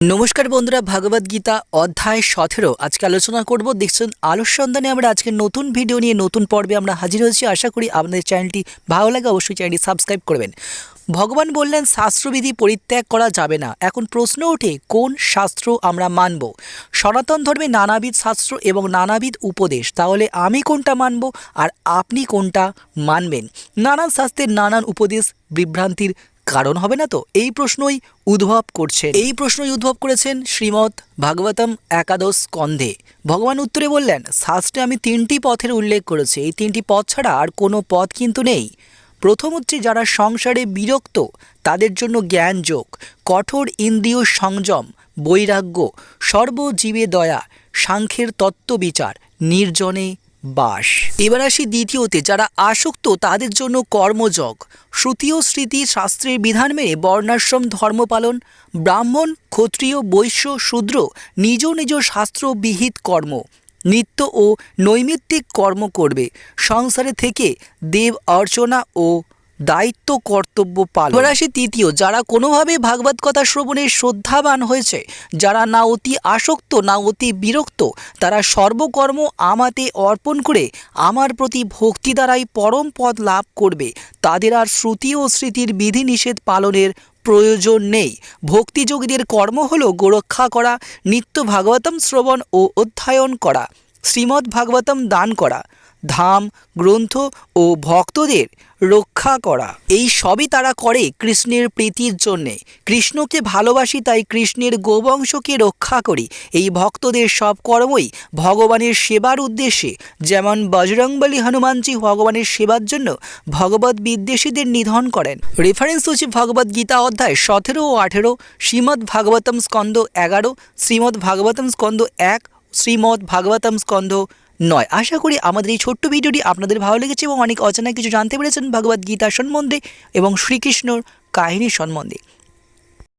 নমস্কার বন্ধুরা ভগবদ গীতা অধ্যায় সতেরো। আজকে আলোচনা করব, দেখছেন আলোর সন্ধানে আমরা আজকে নতুন ভিডিও নিয়ে নতুন পর্বে আমরা হাজির হয়েছি। আশা করি আপনাদের চ্যানেলটি ভালো লাগে, অবশ্যই চ্যানেলটি সাবস্ক্রাইব করবেন। ভগবান বললেন, শাস্ত্রবিধি পরিত্যাগ করা যাবে না। এখন প্রশ্ন ওঠে, কোন শাস্ত্র আমরা মানব? সনাতন ধর্মে নানাবিধ শাস্ত্র এবং নানাবিধ উপদেশ। তাহলে আমি কোনটা মানব আর আপনি কোনটা মানবেন? নানান শাস্ত্রের নানান উপদেশ বিভ্রান্তির কারণ হবে না তো? এই প্রশ্নই উদ্ভব করছে এই প্রশ্নই উদ্ভব করেছেন শ্রীমৎ ভাগবতম একাদশ স্কন্ধে। ভগবান উত্তরে বললেন, শাস্ত্রে আমি তিনটি পথের উল্লেখ করেছি। এই তিনটি পথ ছাড়া আর কোনো পথ কিন্তু নেই। প্রথম হচ্ছে যারা সংসারে বিরক্ত, তাদের জন্য জ্ঞান যোগ কঠোর ইন্দ্রিয় সংযম, বৈরাগ্য, সর্বজীবে দয়া, সাংখ্যের তত্ত্ব বিচার নির্জনে বাস। এবার আসি দ্বিতীয়তে, যারা আসক্ত, তাদের জন্য কর্মযোগ শ্রুতি ও স্মৃতি শাস্ত্রের বিধান মেনে বর্ণাশ্রম ধর্ম পালন, ব্রাহ্মণ, ক্ষত্রিয়, বৈশ্য, শূদ্র, নিজ নিজ শাস্ত্রবিহিত কর্ম, নিত্য ও নৈমিত্তিক কর্ম করবে। সংসারে থেকে দেব অর্চনা ও দায়িত্ব কর্তব্য পালন। এবার আসি তৃতীয়, যারা কোনোভাবে ভাগবত কথা শ্রবণে শ্রদ্ধাবান হয়েছে, যারা না অতি আসক্ত, না অতি বিরক্ত, তারা সর্বকর্ম আমাতে অর্পণ করে আমার প্রতি ভক্তি দ্বারাই পরম পদ লাভ করবে। তাদের আর শ্রুতি ও স্মৃতির বিধিনিষেধ পালনের প্রয়োজন নেই। ভক্তিযোগীদের কর্ম হল গোরক্ষা করা, নিত্য ভাগবতম শ্রবণ ও অধ্যয়ন করা শ্রীমদ্ ভাগবতম দান করা। ধাম, গ্রন্থ ও ভক্তদের রক্ষা করা। এই সবই তারা করে কৃষ্ণের প্রীতির জন্যে। কৃষ্ণকে ভালোবাসি, তাই কৃষ্ণের গোবংশকে রক্ষা করি। এই ভক্তদের সব কর্মই ভগবানের সেবার উদ্দেশ্যে। যেমন বজরংবলী হনুমানজি ভগবানের সেবার জন্য ভগবত বিদ্বেষীদের নিধন করেন। রেফারেন্স হচ্ছে ভগবত গীতা অধ্যায় সতেরো ও আঠেরো, শ্রীমদ্ ভাগবতম স্কন্দ এগারো, শ্রীমদ্ ভাগবতম স্কন্দ এক, শ্রীমদ্ ভাগবতম স্কন্ধ নয়। আশা করি আমাদের এই ছোট্ট ভিডিওটি আপনাদের ভালো লেগেছে এবং অনেক অচেনা কিছু জানতে পেরেছেন ভগবদ্গীতা সম্বন্ধে এবং শ্রীকৃষ্ণর কাহিনী সম্বন্ধে।